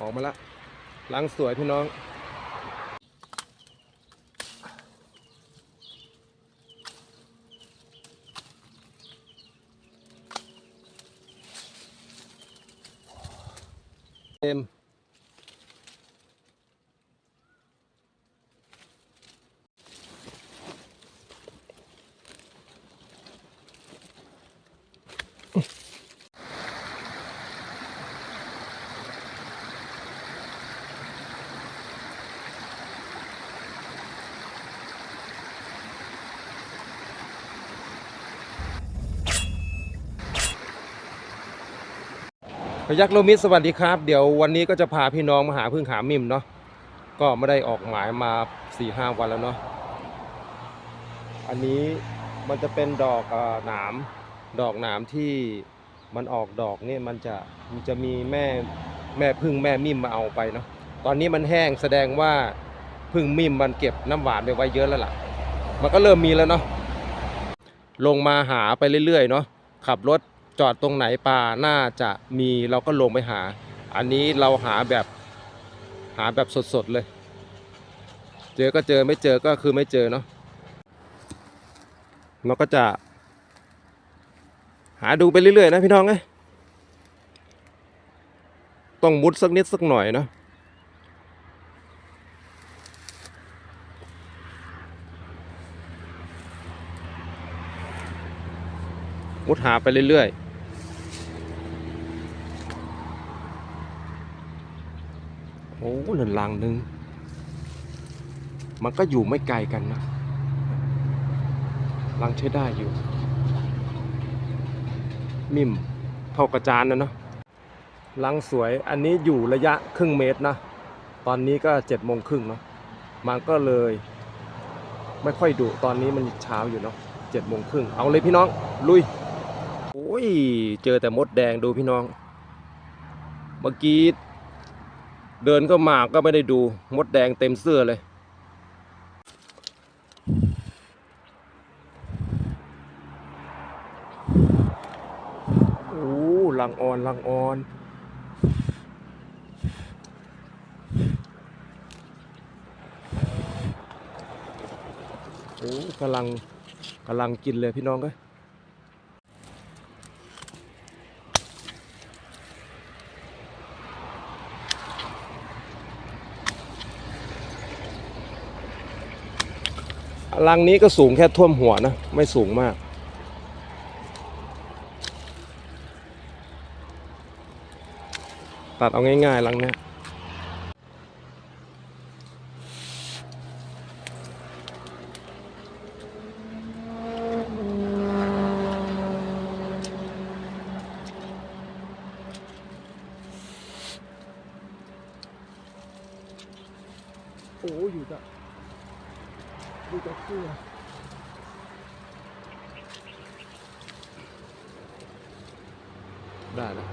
ออกมาละล้างสวยพี่น้อง เต็ม พยักโลมิตรสวัสดีครับ เดี๋ยววันนี้ก็จะพาพี่น้องมาหาพึ่งหามิมเนาะก็ไม่ได้ออกหมายมา4ี่ห้าวันแล้วเนาะอันนี้มันจะเป็นดอกหนามดอกหนามที่มันออกดอกเนี่ยมันจะมันจะมีแม่แม่พึ่งแม่มิมมาเอาไปเนาะตอนนี้มันแห้งแสดงว่าพึ่งมิมมันเก็บน้ำหวานไปไว้เยอะแล้วล่ะ มันก็เริ่มมีแล้วเนาะลงมาหาไปเรื่อยๆเนาะขับรถ จอดตรงไหนปลาน่าจะมีเราก็ลงไปหา อันนี้เราหาแบบหาแบบสดๆเลย เจอก็เจอไม่เจอก็คือไม่เจอเนาะเราก็จะ หาดูไปเรื่อยๆนะพี่น้องเอ้ยต้องมุดสักนิดสักหน่อยเนาะมุดหาไปเรื่อยๆ โอ้หนึ่งลังหนึ่งมันก็อยู่ไม่ไกลกันนะลังใช้ได้อยู่ มิมเท่ากระจานนะเนาะลังสวยอันนี้อยู่ระยะครึ่งเมตรนะ ตอนนี้ก็เจ็ดโมงครึ่งเนาะมันก็เลย ไม่ค่อยดุตอนนี้มันเช้าอยู่เนาะเจ็ดโมงครึ่งเอาเลยพี่น้อง ลุยโอ้ย เจอแต่มดแดงดูพี่น้อง เมื่อกี้ เดินก็มาก็ไม่ได้ดูมดแดงเต็มเสื้อเลย โอ้ลังออนลังออนโอ้กำลังกำลังกินเลยพี่น้องก็ รังนี้ก็สูงแค่ท่วมหัวนะ ไม่สูงมาก ตัดเอาง่ายๆรังเนี้ยโอ้อยู่จ้ะอยู่กับเสื้อได้แล้ว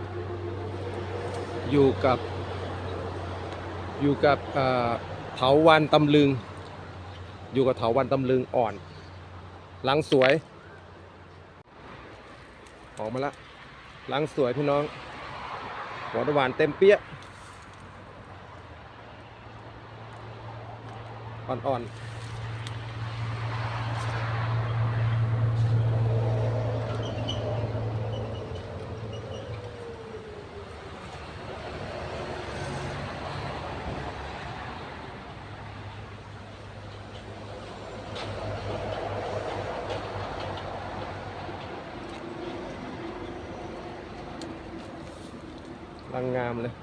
อยู่กับ อยู่ กับเถาวันตำลึง อยู่กับเถาวันตำลึงอ่อน หลังสวย ออกมาละหลังสวยพี่น้องหัวตะวันเต็มเปี้ยอ่อนๆรังงามเลย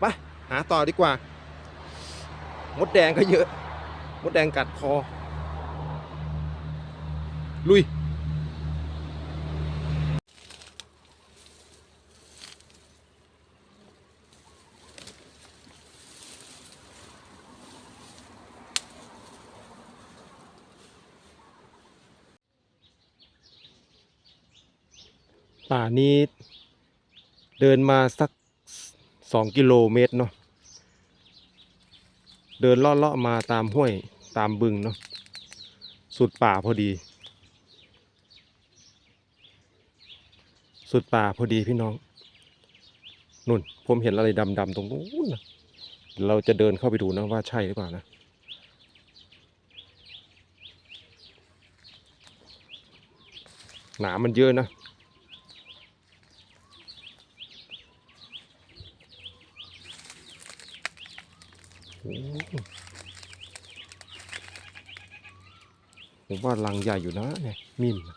ไป หาต่อ ดีกว่า มดแดงก็เยอะ มดแดงกัดคอ ลุยป่านี้เดินมาสักสองกิโลเมตรเนาะ เดินเลาะๆมาตามห้วยตามบึงเนาะสุดป่าพอดี สุดป่าพอดีพี่น้องนุ่นผมเห็นอะไรดำๆตรงนู้นนะเราจะเดินเข้าไปดูนะว่าใช่หรือเปล่านะหนามมันเยอะนะ โอ้โห ผมว่ารังใหญ่อยู่นะเนี่ย มิมนะ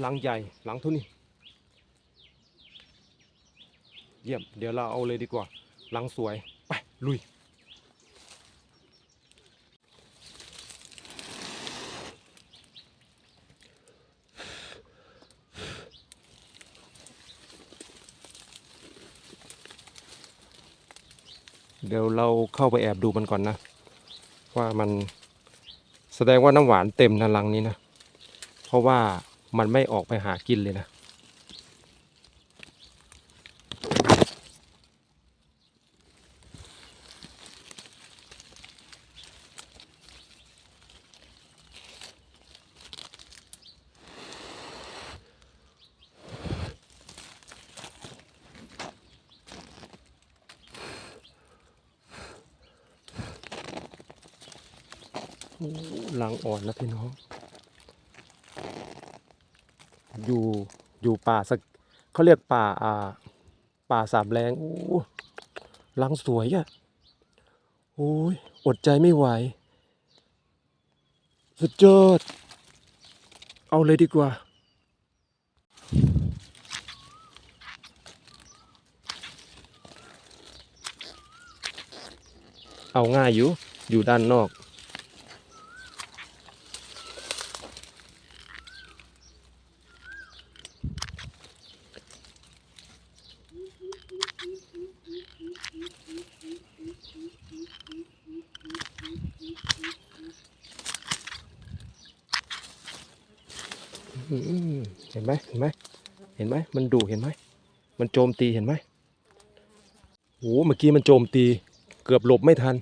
โอ้รังใหญ่รังท่านี้เยี่ยมเดี๋ยวเราเอาเลยดีกว่ารังสวย ไป ลุย เดี๋ยวเราเข้าไปแอบดูมันก่อนนะ ว่ามันแสดงว่าน้ำหวานเต็มนะรังนี้นะ เพราะว่า มันไม่ออกไปหากินเลยนะโอ้ลังอ่อนนะพี่น้อง อยู่อยู่ ป่าสักเขาเรียกป่าอ่าป่าสามแรงโอ้ลังสวยอะ่ะโอ้ยอดใจไม่ไหว สุดยอด เอาเลยดีกว่า เอาง่ายอยู่ อยู่ด้านนอก อืมเห็นไหมเห็นไหมเห็นไหมมันดุเห็นไหมมันโจมตีเห็นไหมโอ้เมื่อกี้มันโจมตี เกือบหลบไม่ทัน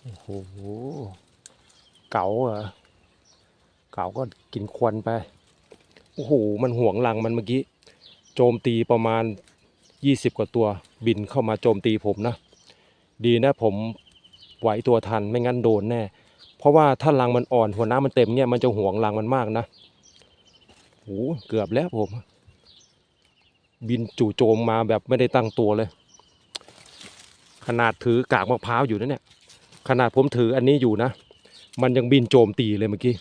โอ้โห เก๋าเหรอ เก๋าก็กินควันไป โอ้โห มันห่วงรังมันเมื่อกี้ โจมตีประมาณยี่สิบกว่าตัวบินเข้ามาโจมตีผมนะ ดีนะผมไหวตัวทันไม่งั้นโดนแน่ ราะว่าถ้ารังมันอ่อนหัวน้ำมันเต็มเนี่ยมันจะห่วงรังมันมากนะโอ้เกือบแล้วผม บินจู่โจมมาแบบไม่ได้ตั้งตัวเลย ขนาดถือกากมะพร้าวอยู่นะเนี่ย ขนาดผมถืออันนี้อยู่นะ มันยังบินโจมตีเลยเมื่อกี้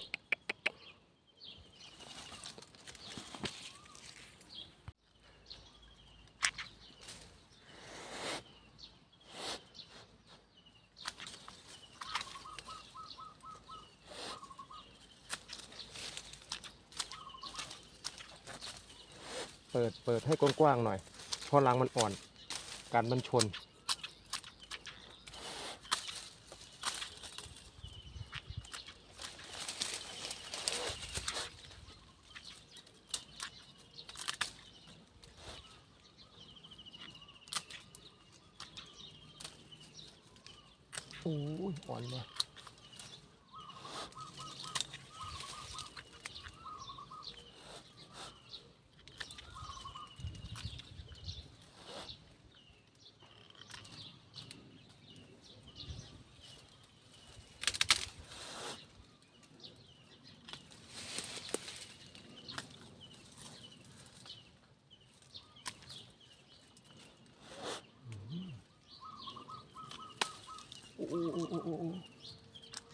ปิดเปิดให้กว้างๆหน่อย เพราะรังมันอ่อนการมันชน โอ้ยอ่อนเลย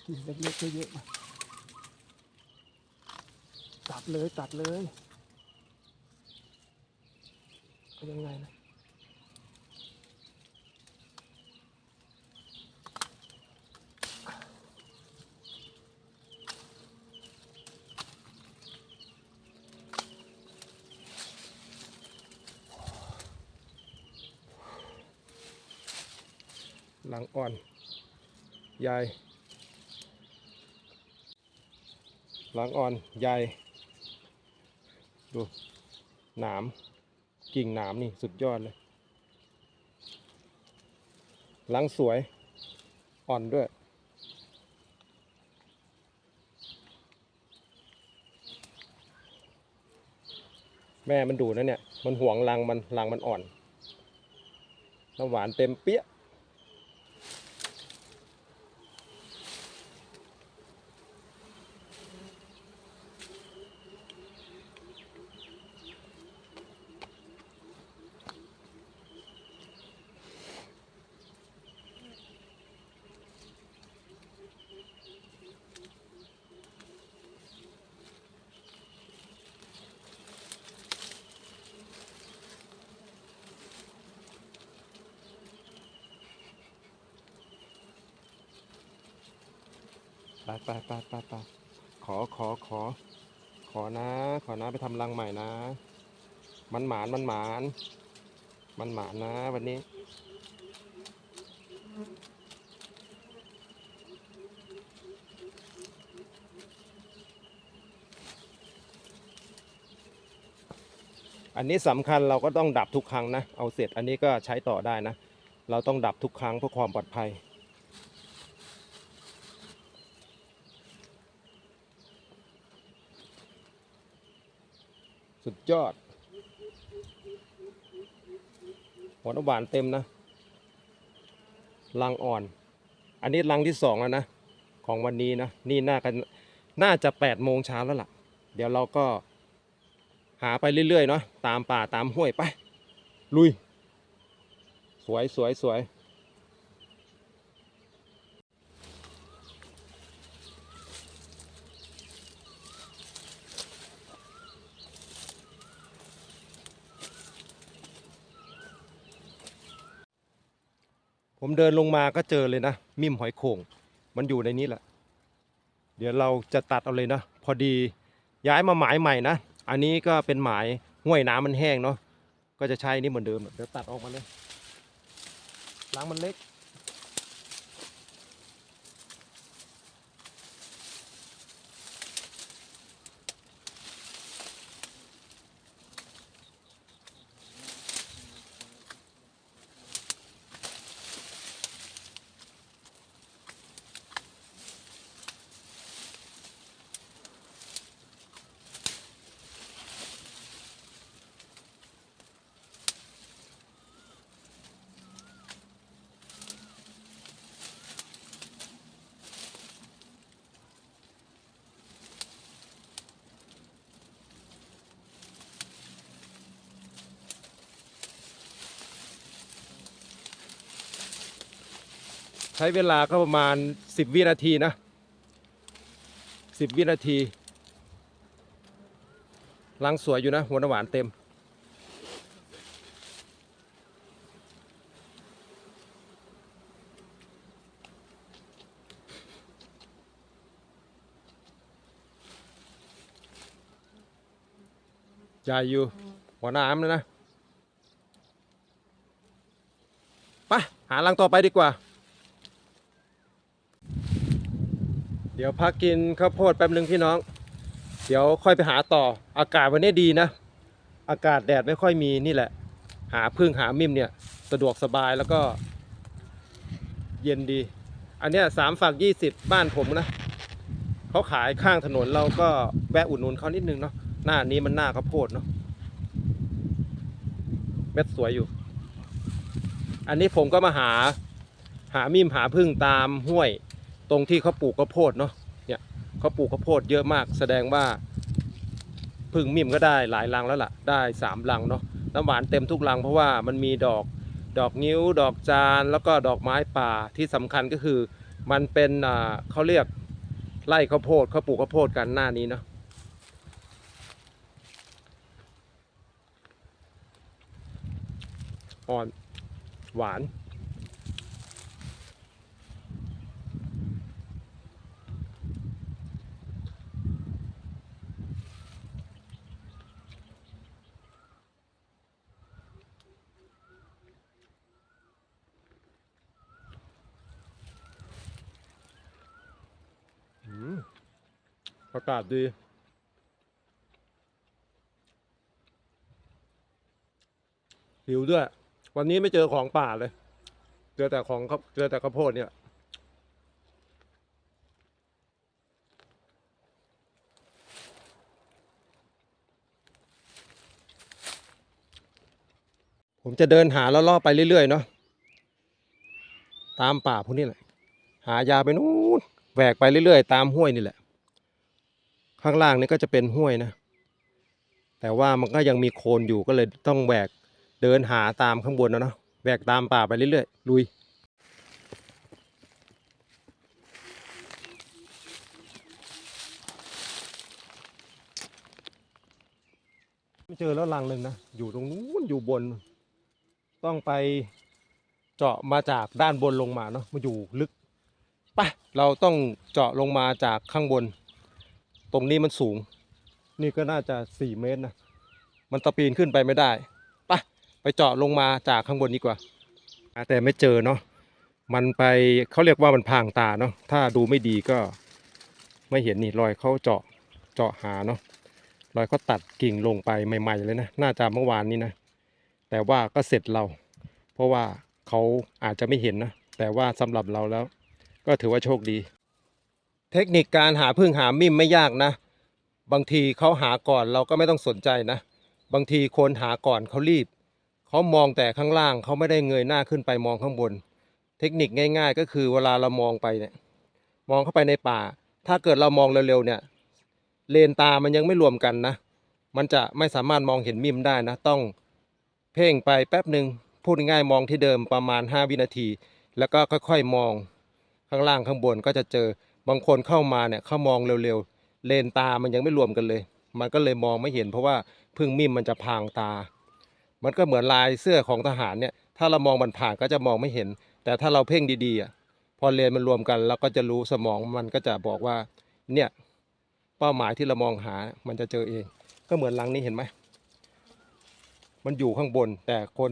ที่เล็กๆเยอะๆมาตัดเลยตัดเลยเป็นยังไงนะหลังอ่อน ยาย หลังอ่อนใหญ่ดูหนามกิ่งหนามนี่สุดยอดเลยหลังสวยอ่อนด้วย แม่มันดูนะเนี่ย มันห่วงรังมันรังมันอ่อนน้ำหวานเต็มเปี้ย ไปไปไปไปไปขอขอขอ ขอนะ ขอนะไปทำรังใหม่นะ มันหมานมันหมาน มันหมานนะวันนี้ อันนี้สำคัญเราก็ต้องดับทุกครั้งนะ เอาเสร็จอันนี้ก็ใช้ต่อได้นะ เราต้องดับทุกครั้งเพื่อความปลอดภัย สุดยอดหัวน้ำหวานเต็มนะรังอ่อน อันนี้รังที่สองแล้วนะ ของวันนี้นะ นี่น่ากันน่าจะแปดโมงเช้าแล้วล่ะ เดี๋ยวเราก็หาไปเรื่อยๆเนาะตามป่าตามห้วยไป ลุย สวยสวยสวย ผมเดินลงมาก็เจอเลยนะ มิ่มหอยโข่ง มันอยู่ในนี้แหละ เดี๋ยวเราจะตัดเอาเลยนะ พอดีย้ายมาหมายใหม่นะ อันนี้ก็เป็นหมายห้วยน้ำมันแห้งเนาะ ก็จะใช้นี่เหมือนเดิม เดี๋ยวตัดออกมาเลยล้างมันเล็ก ใช้เวลาก็ประมาณ 10 วินาทีนะ 10 วินาทีลังสวยอยู่นะ หัวน้ำหวานเต็ม ใหญ่อยู่ หัวน้ำเลยนะ ไป หาลังต่อไปดีกว่า เดี๋ยวพักกินข้าวโพดแป๊บนึงพี่น้อง เดี๋ยวค่อยไปหาต่อ อากาศวันนี้ดีนะ อากาศแดดไม่ค่อยมีนี่แหละ หาพึ่งหามิมเนี่ยสะดวกสบายแล้วก็ เย็นดี อันเนี้ยสามฝักยี่สิบบ้านผมนะเขาขายข้างถนนเราก็แวะอุดหนุนเขานิดนึงเนาะหน้านี้มันหน้าข้าวโพดเนาะเม็ดสวยอยู่ อันนี้ผมก็มาหา หามิมหาพึ่งตามห้วย ตรงที่เขาปลูกข้าวโพดเนาะเนี่ยเขาปลูกข้าวโพดเยอะมาก แสดงว่าพึ่งมิมก็ได้หลายรังแล้วล่ะ ได้สามรังเนาะน้ำหวานเต็มทุกรังเพราะว่ามันมีดอกดอกนิ้ว ดอกจานแล้วก็ดอกไม้ป่าที่สำคัญก็คือ มันเป็นอ่าเขาเรียกไร่ข้าวโพดเขาปลูกข้าวโพดกันหน้านี้เนาะอ่อนหวาน อากาศดีหิวด้วย วันนี้ไม่เจอของป่าเลย เจอแต่ของเจอแต่ข้าวโพดเนี่ย ผมจะเดินหาแล้วล่อไปเรื่อย ๆ เนาะตามป่าพวกนี้แหละ หายาไปนู้นแหวกไปเรื่อย ๆ ตามห้วยนี่แหละ ข้างล่างนี่ก็จะเป็นห้วยนะ แต่ว่ามันก็ยังมีโคลนอยู่ก็เลยต้องแหวกเดินหาตามข้างบนนะเนาะแหวกตามป่าไปเรื่อยๆลุยไม่เจอแล้วลังหนึ่งนะ อยู่ตรงนู้นอยู่บน ต้องไปเจาะมาจากด้านบนลงมาเนาะมาอยู่ลึกไปเราต้องเจาะลงมาจากข้างบน ตรงนี้มันสูง นี่ก็น่าจะสี่เมตรนะ มันตะปีนขึ้นไปไม่ได้ไปไปเจาะลงมาจากข้างบนดีกว่า แต่ไม่เจอเนาะ มันไปเขาเรียกว่ามันพางตาเนาะ ถ้าดูไม่ดีก็ไม่เห็นนี่รอยเขาเจาะเจาะหาเนาะ รอยเขาตัดกิ่งลงไปใหม่ ๆ เลยนะ น่าจะเมื่อวานนี้นะ แต่ว่าก็เสร็จเรา เพราะว่าเขาอาจจะไม่เห็นนะ แต่ว่าสำหรับเราแล้ว ก็ถือว่าโชคดี เทคนิคการหาพึ่งหามิ่มไม่ยากนะ บางทีเขาหาก่อนเราก็ไม่ต้องสนใจนะ บางทีคนหาก่อนเขารีบ เขามองแต่ข้างล่างเขาไม่ได้เงยหน้าขึ้นไปมองข้างบน เทคนิคง่ายๆ ก็คือเวลาเรามองไปเนี่ย มองเข้าไปในป่า ถ้าเกิดเรามองเร็วๆเนี่ย เลนตามันยังไม่รวมกันนะ มันจะไม่สามารถมองเห็นมิมได้นะ ต้องเพ่งไปแป๊บหนึ่งพูดง่ายมองที่เดิมประมาณ 5 วินาที แล้วก็ค่อยๆมองข้างล่างข้างบนก็จะเจอ บางคนเข้ามาเนี่ยเขามองเร็วๆ เลนตามันยังไม่รวมกันเลย มันก็เลยมองไม่เห็น เพราะว่าพึ่งมิ่มมันจะพางตา มันก็เหมือนลายเสื้อของทหารเนี่ย ถ้าเรามองมันผ่านก็จะมองไม่เห็น แต่ถ้าเราเพ่งดีๆอะพอเลนมันรวมกันเราก็จะรู้สมองมันก็จะบอกว่า เนี่ยเป้าหมายที่เรามองหา มันจะเจอเอง ก็เหมือนลังนี้เห็นไหม มันอยู่ข้างบน แต่คน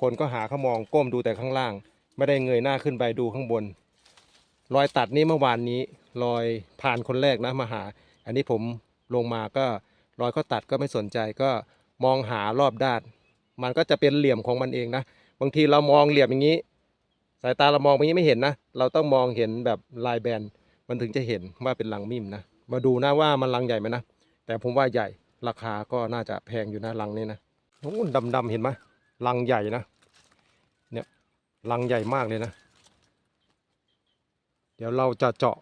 คนก็หาเขามองก้มดูแต่ข้างล่าง ไม่ได้เงยหน้าขึ้นไปดูข้างบน รอยตัดนี้เมื่อวานนี้รอยผ่านคนแรกนะมาหา อันนี้ผมลงมาก็รอยเขาตัดก็ไม่สนใจก็มองหารอบด้าน มันก็จะเป็นเหลี่ยมของมันเองนะ บางทีเรามองเหลี่ยมอย่างนี้ สายตาเรามองอย่างนี้ไม่เห็นนะ เราต้องมองเห็นแบบลายแบน มันถึงจะเห็นว่าเป็นลังมิมนะ มาดูนะว่ามันลังใหญ่ไหมนะ แต่ผมว่าใหญ่ ราคาก็น่าจะแพงอยู่นะลังนี้นะโอ้ดำดำๆเห็นไหมลังใหญ่นะ เนี่ยลังใหญ่มากเลยนะ เดี๋ยวเราจะเจาะ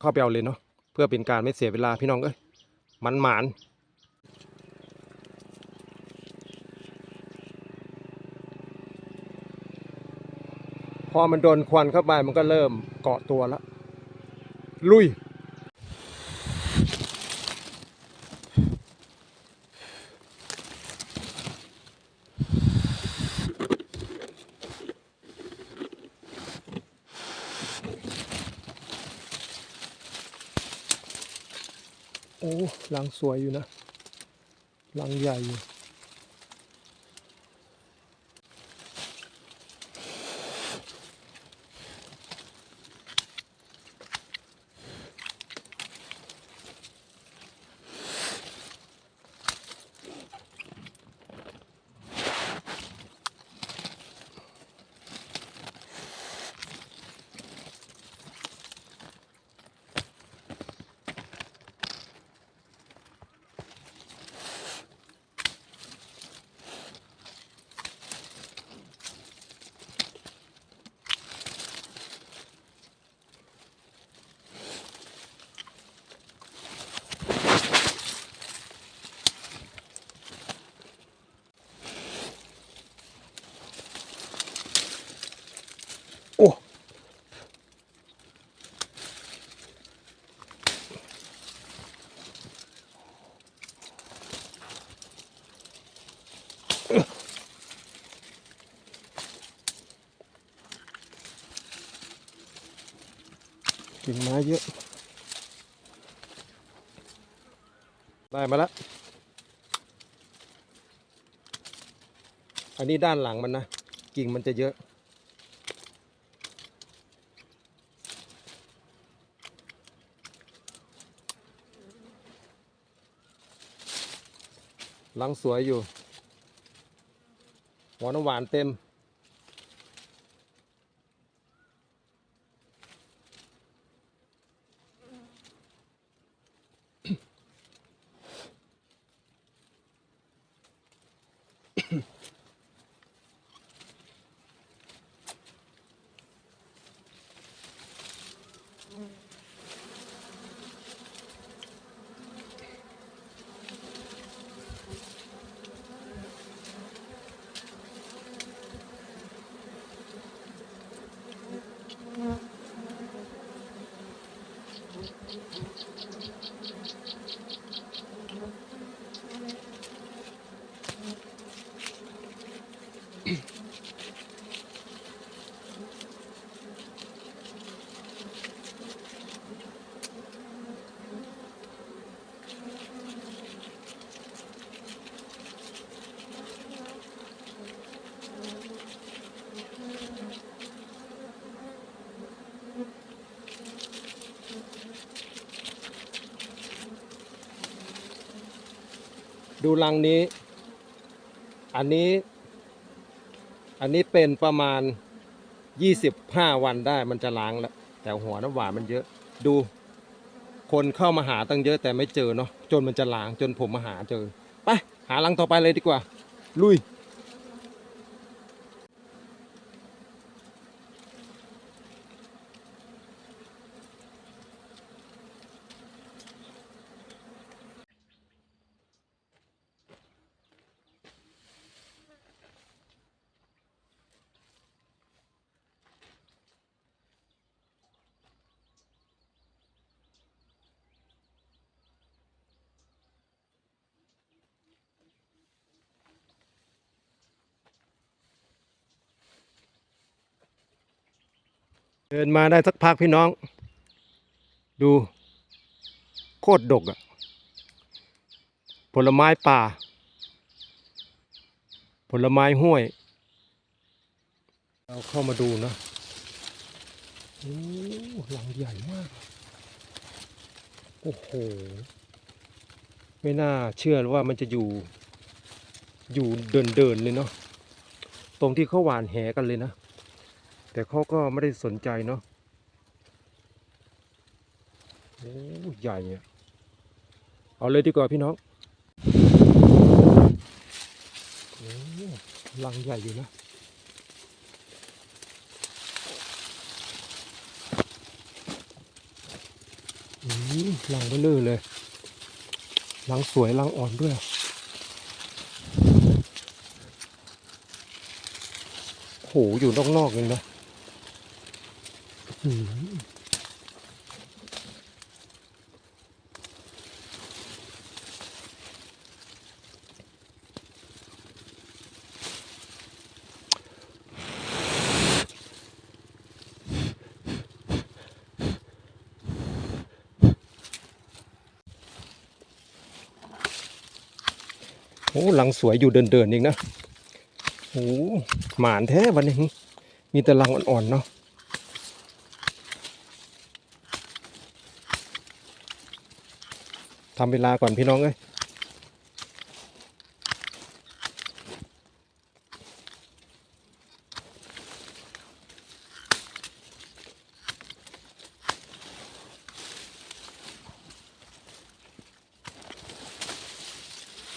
เข้าไปเอาเลยเนาะเพื่อเป็นการไม่เสียเวลาพี่น้องเอ้ยมันหมานพอมันโดนควันเข้าไปมันก็เริ่มเกาะตัวแล้วลุย หลังสวยอยู่นะลังใหญ่อยู่ิ่งไม้เยอะ ได้มาแล้วอันนี้ด้านหลังมันนะ กิ่งมันจะเยอะหลังสวยอยู่ หวานหวานเต็ม ดูรังนี้ อันนี้ อันนี้เป็นประมาณ25วันได้มันจะล้างแล้ว แต่หัวน้ำหวานมันเยอะ ดูคนเข้ามาหาตั้งเยอะแต่ไม่เจอเนาะจนมันจะล้างจนผมมาหาเจอ ไป หาลังต่อไปเลยดีกว่า ลุย เดินมาได้สักพักพี่น้อง ดูโคตรดกอะผลไม้ป่า ผลไม้ห้วย เราเข้ามาดูนะโอ้หลังใหญ่มาก โอ้โห ไม่น่าเชื่อว่ามันจะอยู่ อยู่เดินเดินๆเลยเนาะตรงที่เขาหวานแหกันเลยนะ แต่เขาก็ไม่ได้สนใจเนาะโอ้ใหญ่อะเอาเลยดีกว่าพี่น้องโอ้ลังใหญ่อยู่นะอืมลังเบลอเลยลังสวยลังอ่อนด้วยโหอยู่นอกๆเลยนะ โอ้หลังสวยอยู่เดินๆเองนะโอ้หมานแท้วันนี้ มีแต่รังอ่อนๆเนาะ ทำเวลาก่อนพี่น้องเอ้ย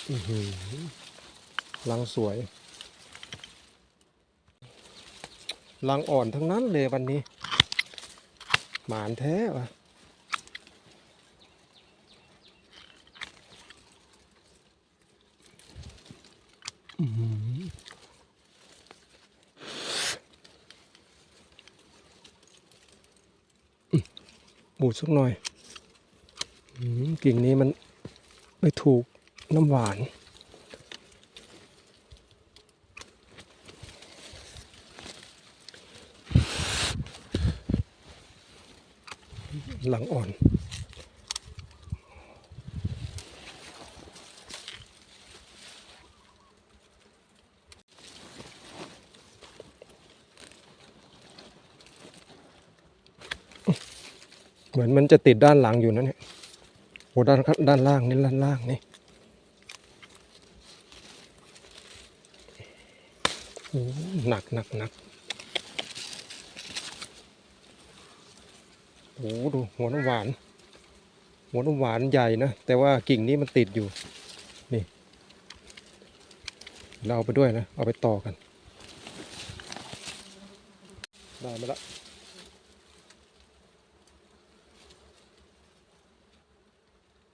อื้อหือรังสวยรังอ่อนทั้งนั้นเลยวันนี้ หมานแท้วะ อื้อหืออืม บูดสักหน่อยอกิ่งนี้มันไปถูกน้ำหวาน หลังอ่อน เหมือนมันจะติดด้านหลังอยู่นะเนี่ยโอ้ด้านด้านล่างนี่ด้านล่างนี่หนักหนักหนักโอ้ดูหัวน้ำหวาน หัวน้ำหวานใหญ่นะ แต่ว่ากิ่งนี้มันติดอยู่ นี่ เราเอาไปด้วยนะ เอาไปต่อกัน ได้มาแล้ว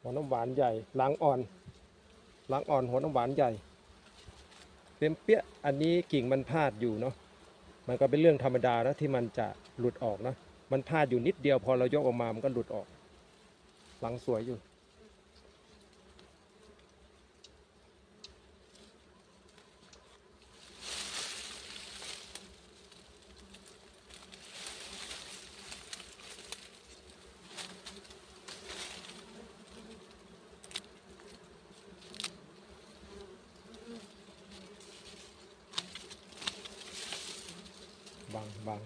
วน้ำหวานใหญ่ล้างอ่อนล้างอ่อนหัวน้ำหวานใหญ่เต็มเปี้ยอันนี้กิ่งมันพาดอยู่เนาะมันก็เป็นเรื่องธรรมดานะที่มันจะหลุดออกนะมันพาดอยู่นิดเดียวพอเรายกออกมามันก็หลุดออกหลังสวยอยู่ บัง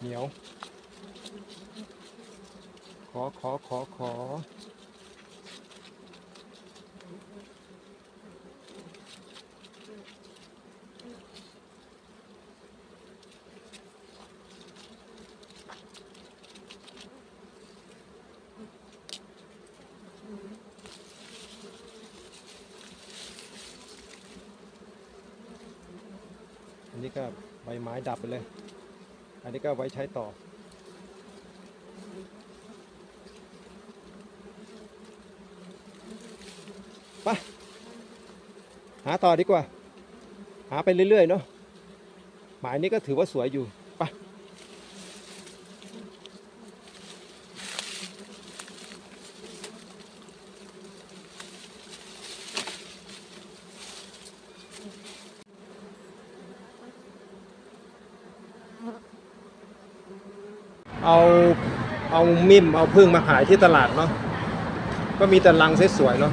เหนียว ขอขอขอขอ อันนี้ก็ใบไม้ดับไปเลย นนี้ก็ไว้ใช้ต่อ ไป หาต่อดีกว่า หาไปเรื่อย ๆ เนาะหมายนี้ก็ถือว่าสวยอยู่ ไป เอาเอามิมเอาพึ่งมาขายที่ตลาดเนาะก็มีแต่ลังสวยๆเนาะ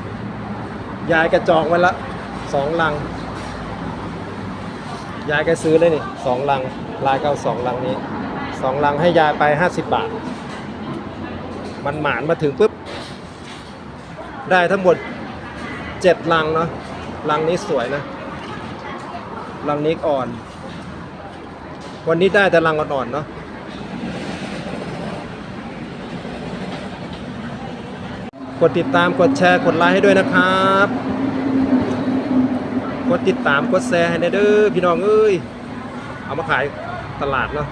ยายกระจองไว้ละสองลัง ยายแกซื้อเลยนี่สองลังลายเก้าสองลังนี้สองลังให้ยายไปห้าสิบบาท มันหมานมาถึงปุ๊บ ได้ทั้งหมดเจ็ดลังเนาะลังนี้สวยนะลังนี้อ่อน วันนี้ได้แต่ลังอ่อนๆเนาะ กดติดตามกดแชร์กดไลค์ให้ด้วยนะครับ กดติดตามกดแชร์ให้หนเด้อพี่น้องเอ้ยเอามาขายตลาดเนาะ